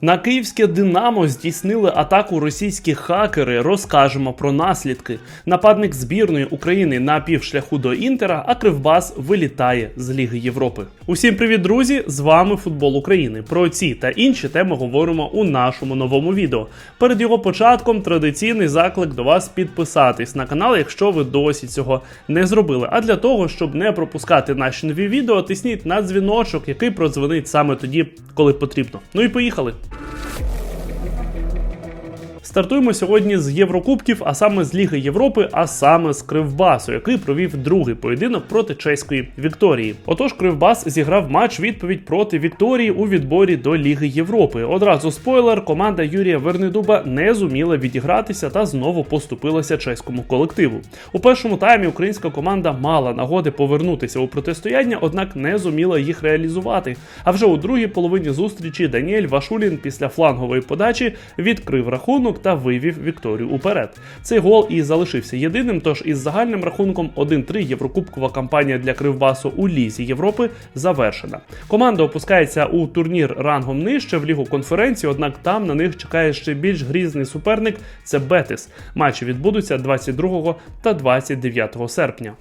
На київське Динамо здійснили атаку російські хакери. Розкажемо про наслідки. Нападник збірної України на півшляху до Інтера, а Кривбас вилітає з Ліги Європи. Усім привіт, друзі! З вами Футбол України. Про ці та інші теми говоримо у нашому новому відео. Перед його початком традиційний заклик до вас підписатись на канал, якщо ви досі цього не зробили. А для того, щоб не пропускати наші нові відео, тисніть на дзвіночок, який продзвонить саме тоді, коли потрібно. Ну і поїхали. Yeah. Стартуємо сьогодні з Єврокубків, а саме з Ліги Європи, а саме з Кривбасу, який провів другий поєдинок проти чеської Вікторії. Отож, Кривбас зіграв матч відповідь проти Вікторії у відборі до Ліги Європи. Одразу спойлер, команда Юрія Вернедуба не зуміла відігратися та знову поступилася чеському колективу. У першому таймі українська команда мала нагоди повернутися у протистояння, однак не зуміла їх реалізувати. А вже у другій половині зустрічі Даніель Вашулін після флангової подачі відкрив рахунок та вивів Вікторію уперед. Цей гол і залишився єдиним. Тож із загальним рахунком 1-3 Єврокубкова кампанія для Кривбасу у Лізі Європи завершена. Команда опускається у турнір рангом нижче в лігу конференції, однак там на них чекає ще більш грізний суперник це Бетис. Матчі відбудуться 22 та 29 серпня.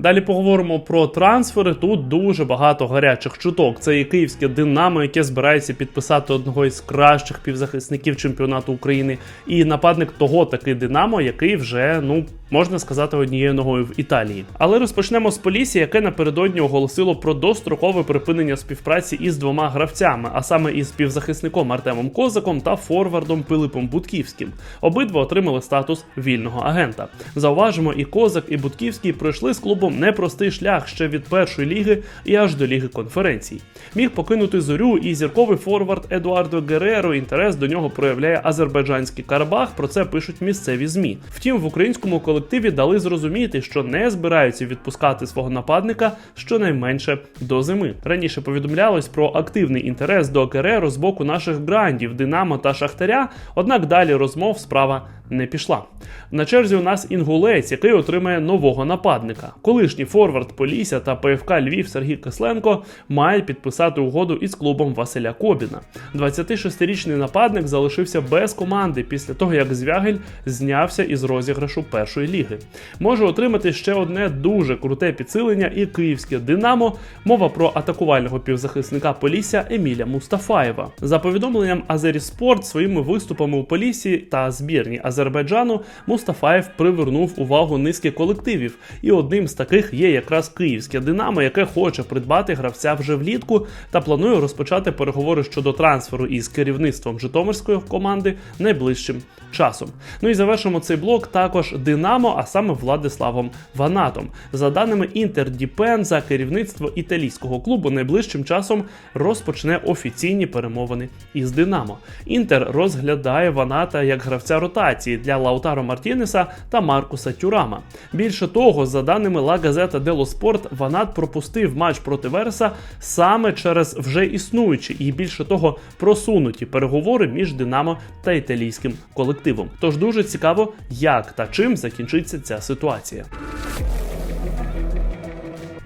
Далі поговоримо про трансфери. Тут дуже багато гарячих чуток. Це і київське Динамо, яке збирається підписати одного із кращих півзахисників чемпіонату України, і нападник того таки Динамо, який вже ну можна сказати однією ногою в Італії. Але розпочнемо з Полісі, яке напередодні оголосило про дострокове припинення співпраці із двома гравцями, а саме із півзахисником Артемом Козаком та форвардом Пилипом Будківським. Обидва отримали статус вільного агента. Зауважимо, і Козак, і Будківський пройшли з клубом непростий шлях ще від першої ліги і аж до ліги конференцій. Міг покинути зорю і зірковий форвард Едуардо Гереро. Інтерес до нього проявляє азербайджанський Карабах. Про це пишуть місцеві змі. Втім, в українському колективі дали зрозуміти, що не збираються відпускати свого нападника щонайменше до зими. Раніше повідомлялось про активний інтерес до Кереро з боку наших грандів Динамо та Шахтаря. Однак далі розмов справа не пішла. На черзі у нас інгулець, який отримає нового нападника. Колишній форвард Полісся та ПФК Львів Сергій Кисленко мають підписати угоду із клубом Василя Кобіна. 26-річний нападник залишився без команди після того, як Звягель знявся із розіграшу першої ліги. Може отримати ще одне дуже круте підсилення і київське Динамо. Мова про атакувального півзахисника Полісся Еміля Мустафаєва. За повідомленням Азері Спорт своїми виступами у Полісі та збірні Азербайджану Мустафаєв привернув увагу низки колективів, і одним з таких є якраз київське Динамо, яке хоче придбати гравця вже влітку та планує розпочати переговори щодо трансферу із керівництвом Житомирської команди найближчим часом. Ну і завершимо цей блок також Динамо, а саме Владиславом Ванатом. За даними Інтердіпенза, керівництво італійського клубу найближчим часом розпочне офіційні перемовини із Динамо. Інтер розглядає Ваната як гравця ротації для Лаутаро Мартінеса та Маркуса Тюрама. Більше того, за даними La Gazzetta dello Sport, Ванат пропустив матч проти Вереса саме через вже існуючі і більше того просунуті переговори між Динамо та італійським колективом. Тож дуже цікаво, як та чим закінчиться ця ситуація.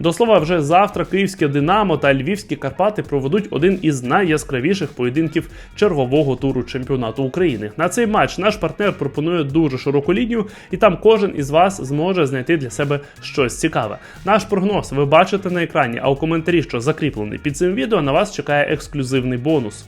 До слова, вже завтра київське Динамо та Львівські Карпати проведуть один із найяскравіших поєдинків чергового туру чемпіонату України. На цей матч наш партнер пропонує дуже широку лінію, і там кожен із вас зможе знайти для себе щось цікаве. Наш прогноз ви бачите на екрані, а у коментарі, що закріплений під цим відео, на вас чекає ексклюзивний бонус.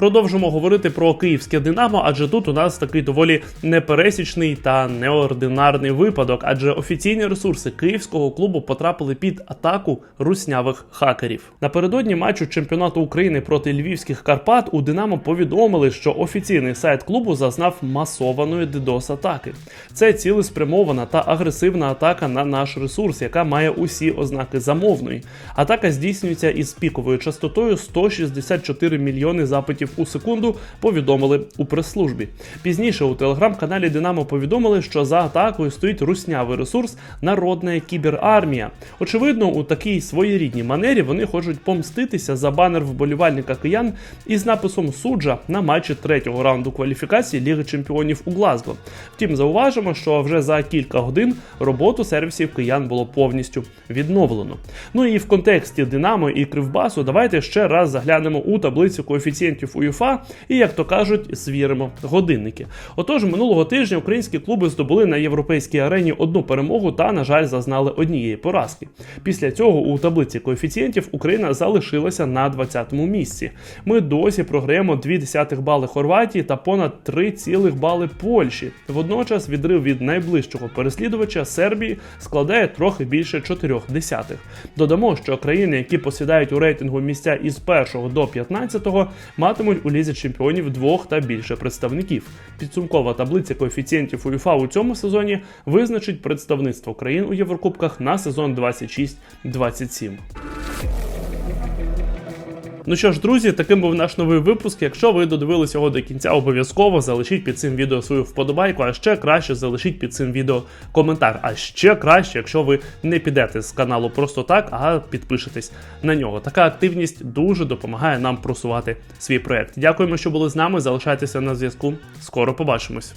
Продовжимо говорити про київське Динамо, адже тут у нас такий доволі непересічний та неординарний випадок, адже офіційні ресурси київського клубу потрапили під атаку руснявих хакерів. Напередодні матчу чемпіонату України проти львівських Карпат у Динамо повідомили, що офіційний сайт клубу зазнав масованої ddos атаки. Це цілеспрямована та агресивна атака на наш ресурс, яка має усі ознаки замовної. Атака здійснюється із піковою частотою 164 мільйони запитів метрів у секунду, повідомили у прес-службі. Пізніше у телеграм-каналі Динамо повідомили, що за атакою стоїть руснявий ресурс Народна кіберармія. Очевидно, у такій своєрідній манері вони хочуть помститися за банер вболівальника киян із написом суджа на матчі третього раунду кваліфікації Ліги Чемпіонів у Глазго. Втім, зауважимо, що вже за кілька годин роботу сервісів киян було повністю відновлено. Ну і в контексті Динамо і Кривбасу давайте ще раз заглянемо у таблицю коефіцієнтів УЄФА і, як то кажуть, звіримо годинники. Отож, минулого тижня українські клуби здобули на європейській арені одну перемогу та, на жаль, зазнали однієї поразки. Після цього у таблиці коефіцієнтів Україна залишилася на 20-му місці. Ми досі програємо 0,2 бали Хорватії та понад 3 цілих бали Польщі. Водночас відрив від найближчого переслідувача Сербії складає трохи більше 4 десятих. Додамо, що країни, які посідають у рейтингу місця із 1 до 15, матимуть у лізі чемпіонів двох та більше представників. Підсумкова таблиця коефіцієнтів УЄФА у цьому сезоні визначить представництво країн у Єврокубках на сезон 26-27. Ну що ж, друзі, таким був наш новий випуск. Якщо ви додивилися його до кінця, обов'язково залишіть під цим відео свою вподобайку, а ще краще залишіть під цим відео коментар. А ще краще, якщо ви не підете з каналу просто так, а підпишетесь на нього. Така активність дуже допомагає нам просувати свій проект. Дякуємо, що були з нами. Залишайтеся на зв'язку. Скоро побачимось.